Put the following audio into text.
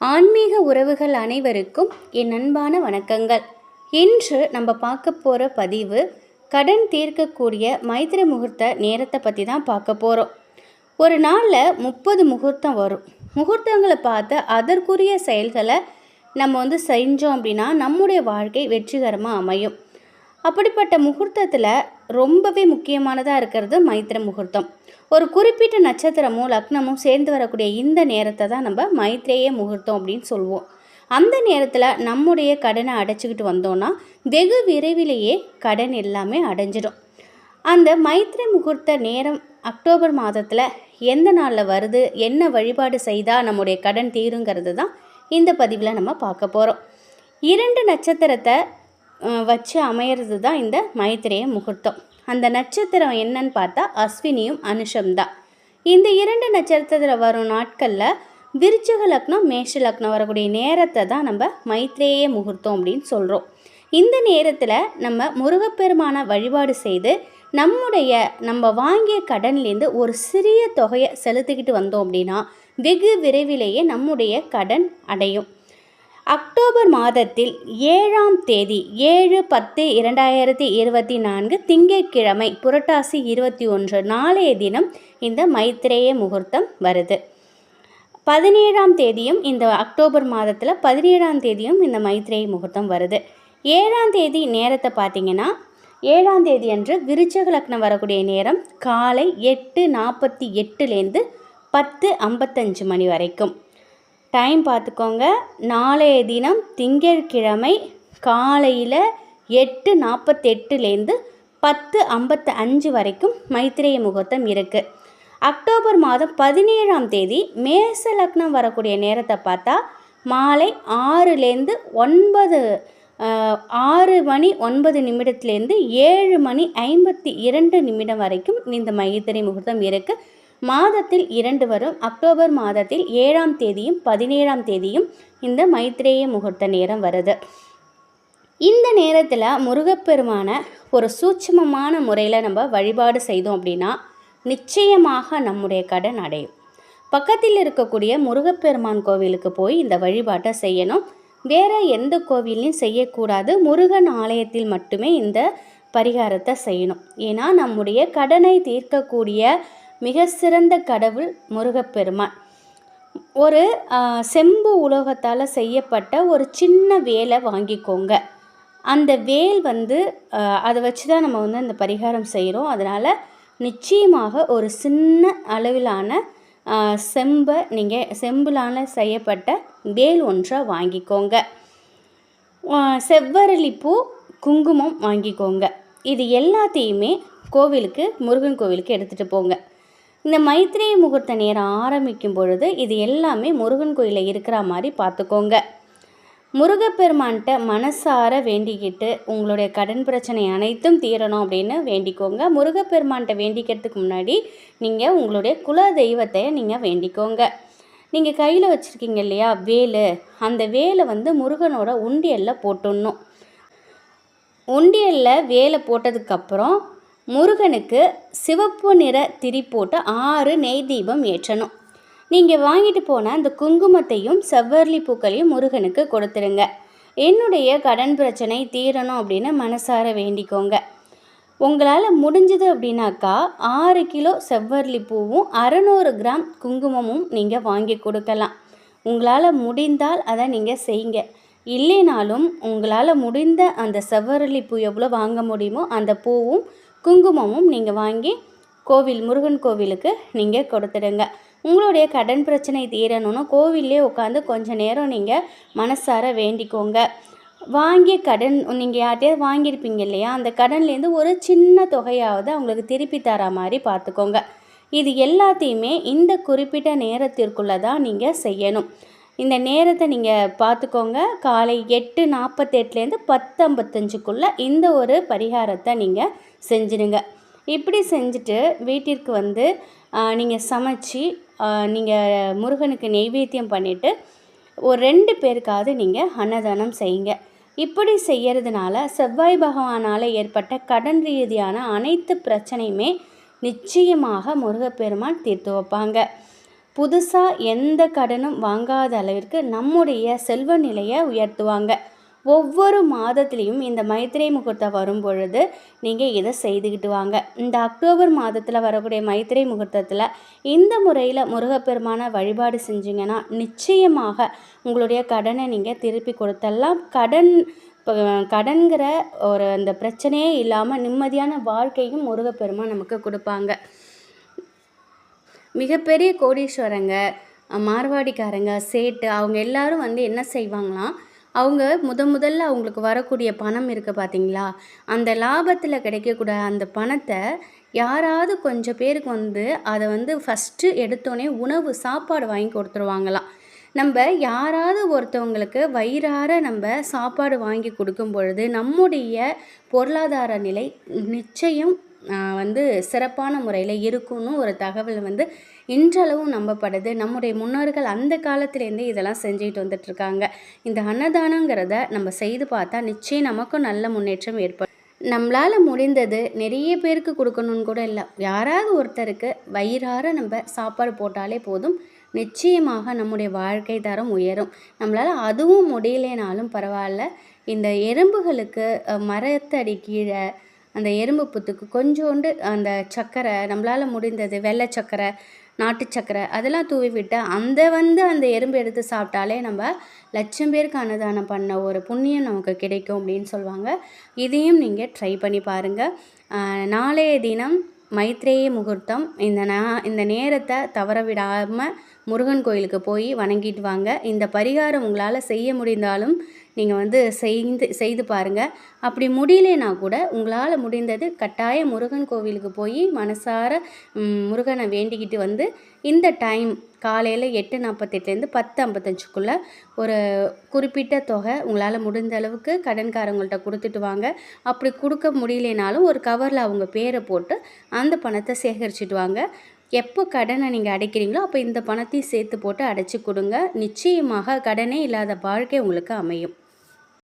ஆன்மீக உறவுகள் அனைவருக்கும் என் அன்பான வணக்கங்கள். இன்று நம்ம பார்க்க போகிற பதிவு கடன் தீர்க்கக்கூடிய மைத்திர முகூர்த்த நேரத்தை பற்றி தான் பார்க்க போகிறோம் ஒரு நாளில் முப்பது முகூர்த்தம் வரும். முகூர்த்தங்களை பார்த்து அதற்குரிய செயல்களை நம்ம வந்து செஞ்சோம் அப்படின்னா நம்முடைய வாழ்க்கை வெற்றிகரமாக அமையும். அப்படிப்பட்ட முகூர்த்தத்தில் ரொம்பவே முக்கியமானதாக இருக்கிறது மைத்திர முகூர்த்தம். ஒரு குறிப்பிட்ட நட்சத்திரமும் லக்னமும் சேர்ந்து வரக்கூடிய இந்த நேரத்தை தான் நம்ம மைத்ரேய முகூர்த்தம் அப்படின்னு சொல்லுவோம் அந்த நேரத்தில் நம்முடைய கடனை அடைச்சிக்கிட்டு வந்தோன்னா வெகு விரைவிலேயே கடன் எல்லாமே அடைஞ்சிடும். அந்த மைத்ரி முகூர்த்த நேரம் அக்டோபர் மாதத்தில் எந்த நாளில் வருது என்ன வழிபாடு செய்தால் நம்முடைய கடன் தீருங்கிறது தான் இந்த பதிவில் நம்ம பார்க்க போகிறோம் இரண்டு நட்சத்திரத்தை வச்சு அமையிறது தான் இந்த மைத்திரைய முகூர்த்தம். அந்த நட்சத்திரம் என்னன்னு பார்த்தா அஸ்வினியும் அனுஷம் தான். இந்த இரண்டு நட்சத்திரத்தில் வரும் நாட்களில் விருச்சக லக்னம் மேஷ லக்னம் வரக்கூடிய நேரத்தை தான் நம்ம மைத்ரேய முகூர்த்தம் அப்படின்னு சொல்கிறோம் இந்த நேரத்தில் நம்ம முருகப்பெருமான வழிபாடு செய்து நம்முடைய நம்ம வாங்கிய கடன்லேருந்து ஒரு சிறிய தொகையை செலுத்திக்கிட்டு வந்தோம் அப்படின்னா வெகு விரைவிலேயே நம்முடைய கடன் அடையும். அக்டோபர் மாதத்தில் ஏழாம் தேதி ஏழு பத்து இரண்டாயிரத்தி இருபத்தி நான்கு திங்கட்கிழமை புரட்டாசி இருபத்தி ஒன்று நாளைய தினம் இந்த மைத்திரேய முகூர்த்தம் வருது. பதினேழாம் தேதியும் இந்த அக்டோபர் மாதத்தில் பதினேழாம் தேதியும் இந்த மைத்திரேய முகூர்த்தம் வருது. ஏழாம் தேதி நேரத்தை பார்த்தீங்கன்னா ஏழாம் தேதி அன்று விருச்சக லக்னம் வரக்கூடிய நேரம் காலை எட்டு நாற்பத்தி எட்டுலேருந்து பத்து ஐம்பத்தஞ்சு மணி வரைக்கும். டைம் பார்த்துக்கோங்க. நாளைய தினம் திங்கட்கிழமை காலையில் எட்டு நாற்பத்தெட்டுலேருந்து பத்து ஐம்பத்து அஞ்சு வரைக்கும் மைத்திரேய முகூர்த்தம் இருக்குது அக்டோபர் மாதம் பதினேழாம் தேதி மேச லக்னம் வரக்கூடிய நேரத்தை பார்த்தா மாலை ஆறுலேருந்து ஒன்பது ஆறு மணி ஒன்பது நிமிடத்துலேருந்து ஏழு மணி ஐம்பத்தி இரண்டு நிமிடம் வரைக்கும் இந்த மைத்திரை முகூர்த்தம் இருக்குது மாதத்தில் இரண்டு வரும். அக்டோபர் மாதத்தில் ஏழாம் தேதியும் பதினேழாம் தேதியும் இந்த மைத்ரேய முகூர்த்த நேரம் வருது. இந்த நேரத்தில் முருகப்பெருமான ஒரு சூட்சுமமான முறையில் நம்ம வழிபாடு செய்தோம் அப்படின்னா நிச்சயமாக நம்முடைய கடன் அடையும். பக்கத்தில் இருக்கக்கூடிய முருகப்பெருமான் கோவிலுக்கு போய் இந்த வழிபாட்டை செய்யணும். வேற எந்த கோவிலையும் செய்யக்கூடாது. முருகன் ஆலயத்தில் மட்டுமே இந்த பரிகாரத்தை செய்யணும். ஏன்னா நம்முடைய கடனை தீர்க்கக்கூடிய மிக சிறந்த கடவுள் முருகப்பெருமான். ஒரு செம்பு உலோகத்தால் செய்யப்பட்ட ஒரு சின்ன வேலை வாங்கிக்கோங்க. அந்த வேல் வந்து அதை வச்சு தான் நம்ம வந்து அந்த பரிகாரம் செய்கிறோம் அதனால் நிச்சயமாக ஒரு சின்ன அளவிலான செம்பை நீங்கள் செம்பிலான செய்யப்பட்ட வேல் ஒன்றை வாங்கிக்கோங்க. செவ்வரளிப்பூ குங்குமம் வாங்கிக்கோங்க. இது எல்லாத்தையுமே கோவிலுக்கு முருகன் கோவிலுக்கு எடுத்துகிட்டு போங்க. இந்த மைத்ரேய முகூர்த்த நேரம் ஆரம்பிக்கும் பொழுது இது எல்லாமே முருகன் கோயிலில் இருக்கிற மாதிரி பார்த்துக்கோங்க. முருகப்பெருமான்கிட்ட மனசார வேண்டிக்கிட்டு உங்களுடைய கடன் பிரச்சனை அனைத்தும் தீரணும் அப்படின்னு வேண்டிக்கோங்க. முருகப்பெருமான்கிட்ட வேண்டிக்கிறதுக்கு முன்னாடி நீங்கள் உங்களுடைய குல தெய்வத்தை நீங்கள் வேண்டிக்கோங்க. நீங்கள் கையில் வச்சுருக்கீங்க இல்லையா வேலு அந்த வேலை வந்து முருகனோட உண்டியலில் போட்டுடணும். உண்டியலில் வேலை போட்டதுக்கப்புறம் முருகனுக்கு சிவப்பு நிற திரி போட்டு ஆறு நெய் தீபம் ஏற்றணும். நீங்கள் வாங்கிட்டு போன அந்த குங்குமத்தையும் செவ்வரளி பூக்களையும் முருகனுக்கு கொடுத்துருங்க. என்னுடைய கடன் பிரச்சனை தீரணும் அப்படின்னு மனசார வேண்டிக்கோங்க. உங்களால் முடிஞ்சது அப்படின்னாக்கா ஆறு கிலோ செவ்வரளி பூவும் அறநூறு கிராம் குங்குமமும் நீங்கள் வாங்கி கொடுக்கலாம். உங்களால் முடிந்தால் அதை நீங்கள் செய்யுங்க. இல்லைனாலும் உங்களால் முடிந்த அந்த செவ்வரளி பூ எவ்வளோ வாங்க முடியுமோ அந்த பூவும் குங்குமமும் நீங்கள் வாங்கி கோவில் முருகன் கோவிலுக்கு நீங்கள் கொடுத்துடுங்க. உங்களுடைய கடன் பிரச்சனை தீரணும்னா கோவிலே உட்காந்து கொஞ்சம் நேரம் நீங்கள் மனசார வேண்டிக்கோங்க. வாங்கிய கடன் நீங்கள் யார்கிட்டயாவது வாங்கியிருப்பீங்க இல்லையா? அந்த கடன்லேருந்து ஒரு சின்ன தொகையாவது அவங்களுக்கு திருப்பி தர மாதிரி பார்த்துக்கோங்க. இது எல்லாத்தையுமே இந்த குறிப்பிட்ட நேரத்திற்குள்ளே தான் நீங்கள் செய்யணும். இந்த நேரத்தை நீங்கள் பார்த்துக்கோங்க. காலை எட்டு நாற்பத்தெட்டுலேருந்து பத்து ஐம்பத்தஞ்சுக்குள்ளே இந்த ஒரு பரிகாரத்தை நீங்கள் செஞ்சிடுங்க இப்படி செஞ்சுட்டு வீட்டிற்கு வந்து நீங்கள் சமைச்சு நீங்கள் முருகனுக்கு நெய்வேத்தியம் பண்ணிவிட்டு ஒரு ரெண்டு பேருக்காவது நீங்கள் அன்னதானம் செய்யுங்க. இப்படி செய்கிறதுனால செவ்வாய் பகவானால் ஏற்பட்ட கடன் ரீதியான அனைத்து பிரச்சனையுமே நிச்சயமாக முருகப்பெருமான் தீர்த்து வைப்பாங்க. புதுசாக எந்த கடனும் வாங்காத அளவிற்கு நம்முடைய செல்வ நிலையை உயர்த்துவாங்க. ஒவ்வொரு மாதத்துலேயும் இந்த மைத்திரை முகூர்த்தம் வரும் பொழுது நீங்கள் இதை செய்துக்கிட்டு வாங்க. இந்த அக்டோபர் மாதத்தில் வரக்கூடிய மைத்திரை முகூர்த்தத்தில் இந்த முறையில் முருகப்பெருமான வழிபாடு செஞ்சிங்கன்னா நிச்சயமாக உங்களுடைய கடனை நீங்கள் திருப்பி கொடுத்தெல்லாம் கடன் இப்போ கடன்கிற ஒரு அந்த பிரச்சனையே இல்லாமல் நிம்மதியான வாழ்க்கையும் முருகப்பெருமா நமக்கு கொடுப்பாங்க. மிகப்பெரிய கோடீஸ்வரங்க மார்வாடிக்காரங்க சேட்டு அவங்க எல்லாரும் வந்து என்ன செய்வாங்களாம் அவங்க முத முதல்ல அவங்களுக்கு வரக்கூடிய பணம் இருக்குது பார்த்தீங்களா அந்த லாபத்தில் கிடைக்கக்கூடிய அந்த பணத்தை யாராவது கொஞ்சம் பேருக்கு வந்து அதை வந்து ஃபஸ்ட்டு எடுத்தோடனே உணவு சாப்பாடு வாங்கி கொடுத்துருவாங்களாம். நம்ம யாராவது ஒருத்தவங்களுக்கு வயிறார நம்ம சாப்பாடு வாங்கி கொடுக்கும் பொழுது நம்முடைய பொருளாதார நிலை நிச்சயம் வந்து சிறப்பான முறையில் இருக்கும்னு ஒரு தகவல் வந்து இன்றளவும் நம்பப்படுது. நம்முடைய முன்னோர்கள் அந்த காலத்துலேருந்தே இதெல்லாம் செஞ்சுட்டு வந்துட்டுருக்காங்க இந்த அன்னதானங்கிறத நம்ம செய்து பார்த்தா நிச்சயம் நமக்கும் நல்ல முன்னேற்றம் ஏற்படும். நம்மளால் முடிந்தது நிறைய பேருக்கு கொடுக்கணுன்னு கூட இல்லை. யாராவது ஒருத்தருக்கு வயிறார நம்ம சாப்பாடு போட்டாலே போதும். நிச்சயமாக நம்முடைய வாழ்க்கை தரம் உயரும். நம்மளால் அதுவும் முடியலேனாலும் பரவாயில்ல. இந்த எறும்புகளுக்கு மரத்தடி கீழே அந்த எறும்பு புத்துக்கு கொஞ்சோண்டு அந்த சர்க்கரை நம்மளால் முடிந்தது வெள்ளை சர்க்கரை நாட்டு சர்க்கரை அதெல்லாம் தூவி விட்டு அந்த வந்து அந்த எறும்பு எடுத்து சாப்பிட்டாலே நம்ம லட்சம் பேருக்கு அன்னதானம் பண்ண ஒரு புண்ணியம் நமக்கு கிடைக்கும் அப்படின்னு சொல்லுவாங்க. இதையும் நீங்கள் ட்ரை பண்ணி பாருங்கள் நாளைய தினம் மைத்ரேய முகூர்த்தம். இந்த நா இந்த நேரத்தை தவற விடாமல் முருகன் கோயிலுக்கு போய் வணங்கிட்டு வாங்க. இந்த பரிகாரம் உங்களால் செய்ய முடிந்தாலும் நீங்கள் வந்து செய்து செய்து பாருங்கள் அப்படி முடியலனா கூட உங்களால் முடிந்தது கட்டாய முருகன் கோவிலுக்கு போய் மனசார முருகனை வேண்டிக்கிட்டு வந்து இந்த டைம் காலையில் எட்டு நாற்பத்தெட்டுலேருந்து பத்து ஐம்பத்தஞ்சுக்குள்ளே ஒரு குறிப்பிட்ட தொகை உங்களால் முடிந்த அளவுக்கு கடன்காரங்கள்ட்ட கொடுத்துட்டு வாங்க. அப்படி கொடுக்க முடியலனாலும் ஒரு கவரில் அவங்க பேரை போட்டு அந்த பணத்தை சேகரிச்சுட்டு வாங்க. எப்போ கடனை நீங்கள் அடைக்கிறீங்களோ அப்போ இந்த பணத்தையும் சேர்த்து போட்டு அடைச்சி கொடுங்க. நிச்சயமாக கடனே இல்லாத வாழ்க்கை உங்களுக்கு அமையும்.